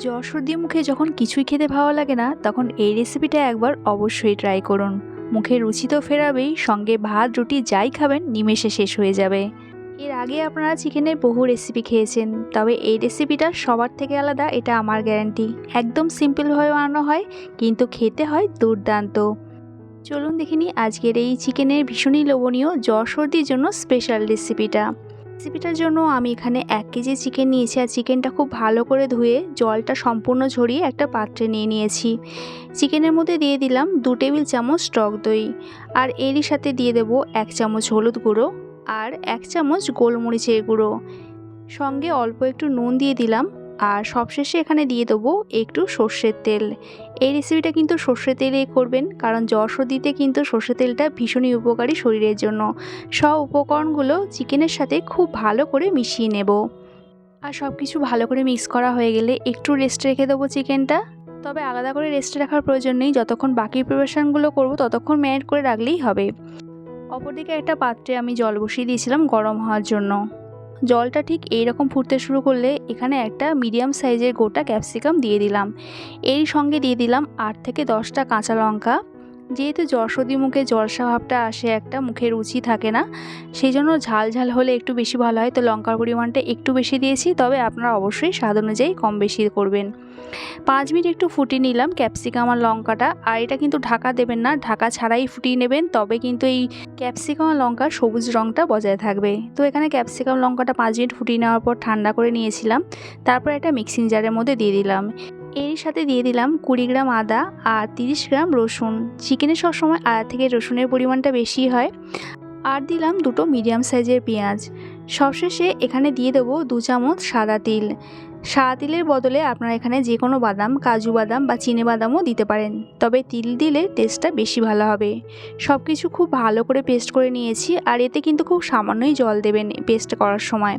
জ্বর সর্দি মুখে যখন কিছুই খেতে ভালো লাগে না, তখন এই রেসিপিটা একবার অবশ্যই ট্রাই করুন। মুখে রুচি তো ফেরাবেই, সঙ্গে ভাত, রুটি, যাই খাবেন, নিমেষে শেষ হয়ে যাবে। এর আগে আপনারা চিকেনের বহু রেসিপি খেয়েছেন, তবে এই রেসিপিটা সবার থেকে আলাদা, এটা আমার গ্যারান্টি একদম সিম্পলভাবে বানানো হয়, কিন্তু খেতে হয় দুর্দান্ত। চলুন দেখিনি আজকের এই চিকেনের ভীষণই লোভনীয় জ্বর সর্দির জন্য স্পেশাল রেসিপিটা রেসিপিটার জন্য আমি এখানে এক কেজি চিকেন নিয়েছি আর চিকেনটা খুব ভালো করে ধুয়ে জলটা সম্পূর্ণ ঝরিয়ে একটা পাত্রে নিয়ে নিয়েছি। চিকেনের মধ্যে দিয়ে দিলাম দু টেবিল চামচ টক দই আর এরই সাথে দিয়ে দেব এক চামচ হলুদ গুঁড়ো আর এক চামচ গোলমরিচের গুঁড়ো। সঙ্গে অল্প একটু নুন দিয়ে দিলাম আর সবশেষে এখানে দিয়ে দেবো একটু সর্ষের তেল। এই রেসিপিটা কিন্তু সর্ষের তেলেই করবেন, কারণ জ্বর সর্দিতে কিন্তু সর্ষের তেলটা ভীষণই উপকারী শরীরের জন্য। সব উপকরণগুলো চিকেনের সাথে খুব ভালো করে মিশিয়ে নেব। আর সব কিছু ভালো করে মিক্স করা হয়ে গেলে একটু রেস্ট রেখে দেবো চিকেনটা তবে আলাদা করে রেস্টে রাখার প্রয়োজন নেই, যতক্ষণ বাকি প্রিপারেশানগুলো করব ততক্ষণ ম্যারিনেট করে রাখলেই হবে। অপরদিকে একটা পাত্রে আমি জল বসিয়ে দিয়েছিলাম গরম হওয়ার জন্য। জলটা ঠিক এই রকম ফুটতে শুরু করলে এখানে একটা মিডিয়াম সাইজের গোটা ক্যাপসিকাম দিয়ে দিলাম। এর সঙ্গে দিয়ে দিলাম আট থেকে দশটা কাঁচা লঙ্কা। যেহেতু যশোদি মুখে জলসা ভাবটা আসে, একটা মুখে রুচি থাকে না সেই জন্য ঝাল ঝাল হলে একটু বেশি ভালো হয়। তো লঙ্কার পরিমাণটা একটু বেশি দিয়েছি, তবে আপনারা অবশ্যই স্বাদ অনুযায়ী কম বেশি করবেন। পাঁচ মিনিট একটু ফুটিয়ে নিলাম ক্যাপসিকাম আর লঙ্কাটা। আর এটা কিন্তু ঢাকা দেবেন না, ঢাকা ছাড়াই ফুটিয়ে নেবেন, তবে কিন্তু এই ক্যাপসিকাম আর লঙ্কার সবুজ রঙটা বজায় থাকবে। তো এখানে ক্যাপসিকাম, লঙ্কাটা পাঁচ মিনিট ফুটিয়ে নেওয়ার পর ঠান্ডা করে নিয়েছিলাম, তারপর একটা মিক্সিং জারের মধ্যে দিয়ে দিলাম। এর সাথে দিয়ে দিলাম কুড়ি গ্রাম আদা আর তিরিশ গ্রাম রসুন। চিকেনে সবসময় আদা থেকে রসুনের পরিমাণটা বেশি হয়। আর দিলাম দুটো মিডিয়াম সাইজের পেঁয়াজ। সবশেষে এখানে দিয়ে দেবো দু চামচ সাদা তিল। সাদা তিলের বদলে আপনারা এখানে যে কোনো বাদাম, কাজু বাদাম বা চিনে বাদামও দিতে পারেন। তবে তিল দিলে টেস্টটা বেশি ভালো হবে। সব কিছু খুব ভালো করে পেস্ট করে নিয়েছি আর এতে কিন্তু খুব সামান্যই জল দেবেন পেস্ট করার সময়।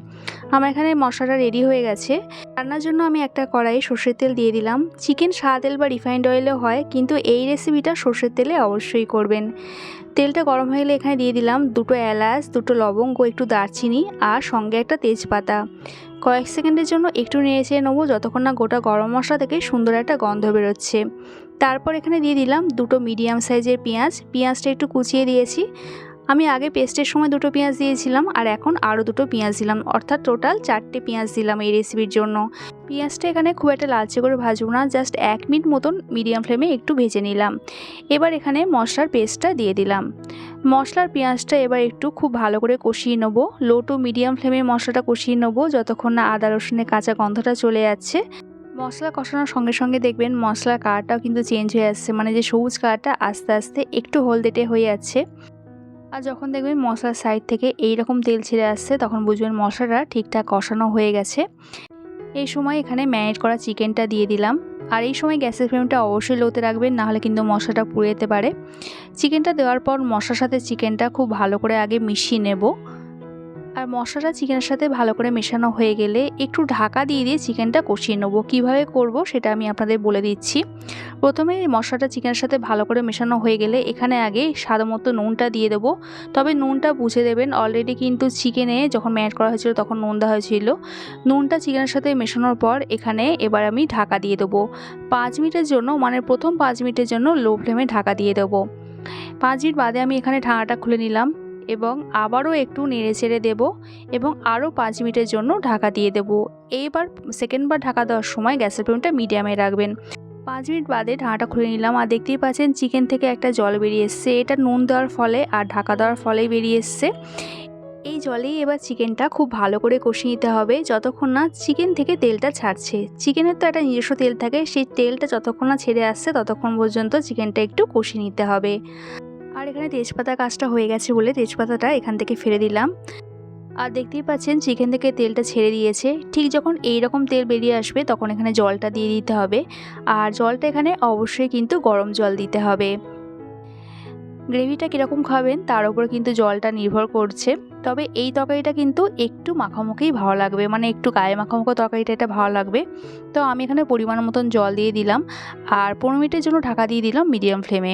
আমার এখানে মশলাটা রেডি হয়ে গেছে। রান্নার জন্য আমি একটা কড়াইয়ে সর্ষের তেল দিয়ে দিলাম। চিকেন সাদা তেল বা রিফাইন্ড অয়েলেও হয়, কিন্তু এই রেসিপিটা সর্ষের তেলে অবশ্যই করবেন। তেলটা গরম হয়ে গেলে এখানে দিয়ে দিলাম দুটো এলাচ, দুটো লবঙ্গ, একটু দারচিনি আর সঙ্গে একটা তেজপাতা। কয়েক সেকেন্ডের জন্য একটু নেড়ে নেব, যতক্ষণ না গোটা গরম মশলা থেকে সুন্দর একটা গন্ধ বেরোচ্ছে। তারপর এখানে দিয়ে দিলাম দুটো মিডিয়াম সাইজের পেঁয়াজ। পেঁয়াজটা একটু কুচিয়ে দিয়েছি। আমি আগে পেস্টের সময় দুটো পেঁয়াজ দিয়েছিলাম আর এখন আরও দুটো পেঁয়াজ দিলাম। অর্থাৎ টোটাল চারটে পেঁয়াজ দিলাম এই রেসিপির জন্য। পেঁয়াজটা এখানে খুব একটা লালচে করে ভাজবো না জাস্ট এক মিনিট মতন মিডিয়াম ফ্লেমে একটু ভেজে নিলাম। এবার এখানে মশলার পেস্টটা দিয়ে দিলাম। মশলার পেঁয়াজটা এবার একটু খুব ভালো করে কষিয়ে নেব। লো টু মিডিয়াম ফ্লেমে মশলাটা কষিয়ে নেব, যতক্ষণ না আদা, রসুনের কাঁচা গন্ধটা চলে যাচ্ছে। মশলা কষানোর সঙ্গে সঙ্গে দেখবেন মশলার কালারটাও কিন্তু চেঞ্জ হয়ে আসছে মানে যে সবুজ কালারটা আস্তে আস্তে একটু হলদেটে হয়ে যাচ্ছে। আর যখন দেখবেন মশলার সাইড থেকে এই রকম তেল ছেড়ে আসছে, তখন বুঝবেন মশলাটা ঠিকঠাক কষানো হয়ে গেছে। এই সময় এখানে ম্যারিনেট করা চিকেনটা দিয়ে দিলাম। আর এই সময় গ্যাসের ফ্লেমটা অবশ্যই লোতে রাখবেন, নাহলে কিন্তু মশলাটা পুড়ে যেতে পারে। চিকেনটা দেওয়ার পর মশলার সাথে চিকেনটা খুব ভালো করে আগে মিশিয়ে নেব। আর মশলাটা চিকেনের সাথে ভালো করে মেশানো হয়ে গেলে একটু ঢাকা দিয়ে দিয়ে চিকেনটা কষিয়ে নেব। কীভাবে করব সেটা আমি আপনাদের বলে দিচ্ছি। প্রথমে মশলাটা চিকেনের সাথে ভালো করে মেশানো হয়ে গেলে এখানে আগে মতো নুনটা দিয়ে দেবো। তবে নুনটা বুঝে দেবেন অলরেডি কিন্তু চিকেনে যখন ম্যাড করা হয়েছিল তখন নুন দেওয়া হয়েছিল। নুনটা চিকেনের সাথে মেশানোর পর এখানে এবার আমি ঢাকা দিয়ে দেবো। পাঁচ মিনিটের জন্য মানে প্রথম পাঁচ মিনিটের জন্য লো ফ্লেমে ঢাকা দিয়ে দেবো। পাঁচ মিনিট বাদে আমি এখানে ঢাকাটা খুলে নিলাম। এবং আবারও একটু নেড়ে চেড়ে দেবো এবং আরও পাঁচ মিনিটের জন্য ঢাকা দিয়ে দেবো। এইবার সেকেন্ডবার ঢাকা দেওয়ার সময় গ্যাসের ফ্লেমটা মিডিয়ামে রাখবেন। পাঁচ মিনিট বাদে ঢাকাটা খুলে নিলাম আর দেখতেই পাচ্ছেন চিকেন থেকে একটা জল বেরিয়ে এসছে। এটা নুন দেওয়ার ফলে আর ঢাকা দেওয়ার ফলেই বেরিয়ে এসছে। এই জলেই এবার চিকেনটা খুব ভালো করে কষিয়ে নিতে হবে যতক্ষণ না চিকেন থেকে তেলটা ছাড়ছে। চিকেনের তো একটা নিজস্ব তেল থাকে, সেই তেলটা যতক্ষণ না ছেড়ে আসছে ততক্ষণ পর্যন্ত চিকেনটা একটু কষিয়ে নিতে হবে। আর এখানে তেজপাতা কাজটা হয়ে গেছে বলে তেজপাতাটা এখান থেকে ফেলে দিলাম। আর দেখতেই পাচ্ছেন চিকেন থেকে তেলটা ছেড়ে দিয়েছে, ঠিক যখন এই রকম তেল বেরিয়ে আসবে তখন এখানে জলটা দিয়ে দিতে হবে। আর জলটা এখানে অবশ্যই কিন্তু গরম জল দিতে হবে। গ্রেভিটা কীরকম খাবেন তার উপর কিন্তু জলটা নির্ভর করছে। তবে এই তরকারিটা কিন্তু একটু মাখামাখিই ভালো লাগবে মানে একটু গায়ে মাখামাখো তরকারিটা এটা ভালো লাগবে। তো আমি এখানে পরিমাণ মতন জল দিয়ে দিলাম। আর পনেরো মিনিটের জন্য ঢাকা দিয়ে দিলাম মিডিয়াম ফ্লেমে।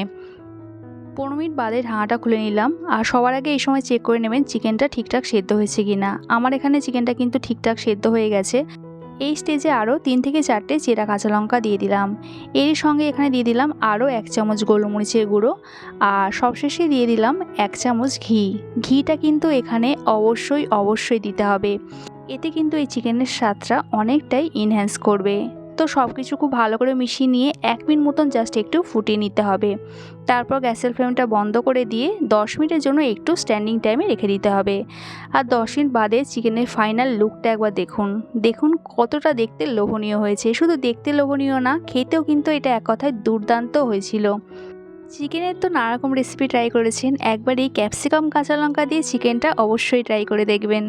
পনেরো মিনিট বাদে ঢাকাটা খুলে নিলাম। আর সবার আগে এই সময় চেক করে নেবেন চিকেনটা ঠিকঠাক সেদ্ধ হয়েছে কি না আমার এখানে চিকেনটা কিন্তু ঠিকঠাক সেদ্ধ হয়ে গেছে। এই স্টেজে আরও তিন থেকে চারটে চেরা কাঁচা লঙ্কা দিয়ে দিলাম। এর সঙ্গে এখানে দিয়ে দিলাম আরও এক চামচ গোলমরিচের গুঁড়ো। আর সবশেষে দিয়ে দিলাম এক চামচ ঘি। ঘিটা কিন্তু এখানে অবশ্যই অবশ্যই দিতে হবে। এতে কিন্তু এই চিকেনের স্বাদটা অনেকটাই ইনহ্যান্স করবে। তো সব কিছু খুব ভালো করে মিশিয়ে নিয়ে এক মিনিট মতন জাস্ট একটু ফুটিয়ে নিতে হবে। তারপর গ্যাসের ফ্লেমটা বন্ধ করে দিয়ে দশ মিনিটের জন্য একটু স্ট্যান্ডিং টাইমে রেখে দিতে হবে। আর দশ মিনিট বাদে চিকেনের ফাইনাল লুকটা একবার দেখুন। দেখুন কতটা দেখতে লোভনীয় হয়েছে। শুধু দেখতে লোভনীয় না, খেতেও কিন্তু এটা এক কথায় দুর্দান্ত হয়েছিল। চিকেনের তো নানা রকম রেসিপি ট্রাই করেছেন। একবার এই ক্যাপসিকাম কাঁচা লঙ্কা দিয়ে চিকেনটা অবশ্যই ট্রাই করে দেখবেন।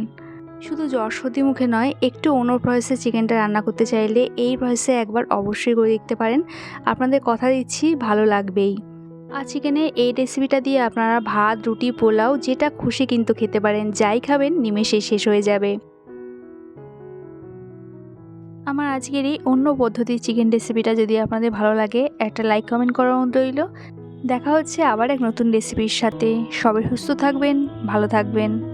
শুধু সর্দি মুখে নয়, একটু অন্য প্রসেসে চিকেনটা রান্না করতে চাইলে এই প্রসেসে একবার অবশ্যই করে দেখতে পারেন। আপনাদের কথা দিচ্ছি, ভালো লাগবেই। আর চিকেনের এই রেসিপিটা দিয়ে আপনারা ভাত, রুটি, পোলাও, যেটা খুশি কিন্তু খেতে পারেন। যাই খাবেন, নিমেষে শেষ হয়ে যাবে। আমার আজকের এই অন্য পদ্ধতির চিকেন রেসিপিটা যদি আপনাদের ভালো লাগে, একটা লাইক কমেন্ট করার মতো রইল। দেখা হচ্ছে আবার এক নতুন রেসিপির সাথে। সবাই সুস্থ থাকবেন, ভালো থাকবেন।